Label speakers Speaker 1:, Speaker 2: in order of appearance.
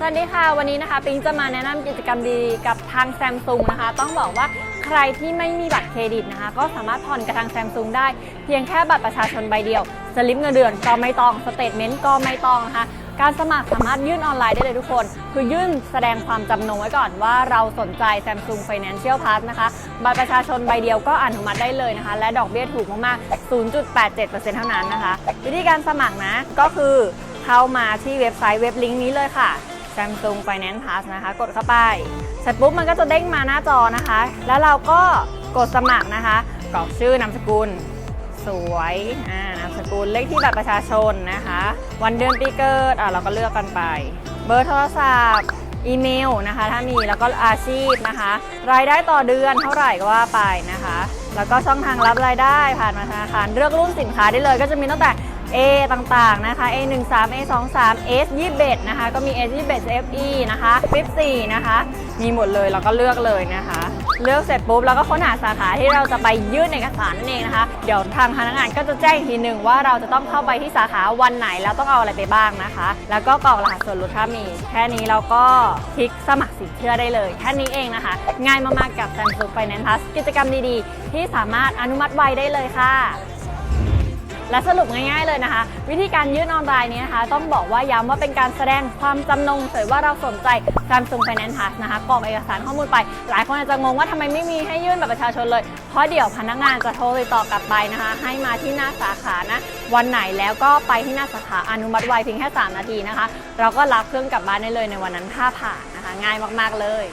Speaker 1: สวัสดีค่ะ วันนี้นะคะปิงจะมาแนะนำกิจกรรมดีกับทางแซมซุงนะคะ ต้องบอกว่าใครที่ไม่มีบัตรเครดิตนะคะ ก็สามารถผ่อนกับทางแซมซุงได้ เพียงแค่บัตรประชาชนใบเดียวสลิปเงินเดือนก็ไม่ต้องสเตทเมนต์ก็ไม่ต้องนะคะการสมัครสามารถยื่นออนไลน์ได้เลยทุกคน คือยื่นแสดงความจำนงไว้ก่อนว่าเราสนใจ Samsung Financial Plus นะคะ บัตรประชาชนใบเดียวก็อนุมัติได้เลยนะคะ และดอกเบี้ยถูกมากๆ 0.87%เท่านั้นนะคะ วิธีการสมัครนะก็คือเข้ามาที่เว็บไซต์เว็บลิงก์นี้เลยค่ะ Samsung Finance Plus นะคะ กดเข้าไป เสร็จปุ๊บมันก็จะเด้งมาหน้าจอนะคะ แล้วเราก็กดสมัครนะคะกรอกชื่อนามสกุล สวยอ่านามสกุลเลขที่บัตรประชาชนนะคะ วันเดือนปีเกิดอะเราก็เลือกกันไป เบอร์โทรศัพท์อีเมลนะคะ ถ้ามีแล้วก็อาชีพนะคะ รายได้ต่อเดือนเท่าไหร่ก็ว่าไปนะคะ แล้วก็ช่องทางรับรายได้ผ่านมาธนาคารเลือกรุ่นสินค้าได้เลย ก็จะมีตั้งแต่ A ต่างๆนะคะ A 1 3 A 2 3 S 21นะคะ ก็มี S 21 FE นะคะ14นะคะ มีหมดเลยเราก็เลือกเลยนะคะ เลือกเสร็จปุ๊บเราก็ค้นหาสาขาที่เราจะไปยื่นเอกสารนั่นเองนะคะ เดี๋ยวทางพนักงานก็จะแจ้งทีหนึ่งว่าเราจะต้องเข้าไปที่สาขาวันไหนแล้วต้องเอาอะไรไปบ้างนะคะ แล้วก็กรอกรหัสส่วนลดถ้ามี แค่นี้เราก็คลิกสมัครสินเชื่อได้เลยแค่นี้เองนะคะ ง่ายมากๆกับ Samsung Finance Plus กิจกรรมดีๆ ที่สามารถอนุมัติไวได้เลยค่ะ และสรุปง่ายๆเลยนะคะ วิธีการยื่นออนไลน์นี้นะคะ ต้องบอกว่าย้ำว่าเป็นการแสดงความจำนงเฉยว่าเราสนใจ Samsung Finance Plus นะคะกรอกเอกสารข้อมูลไป หลายคนอาจจะงงว่าทำไมไม่มีให้ยื่นแบบประชาชนเลย เพราะเดี๋ยวพนักงานจะโทรติดต่อกลับไปนะคะ ให้มาที่หน้าสาขานะวันไหนแล้วก็ไปที่หน้าสาขาอนุมัติไวเพียงแค่ 3 นาทีนะคะ เราก็รับเครื่องกลับบ้านได้เลยในวันนั้นถ้าผ่านนะคะ ง่ายมากๆเลย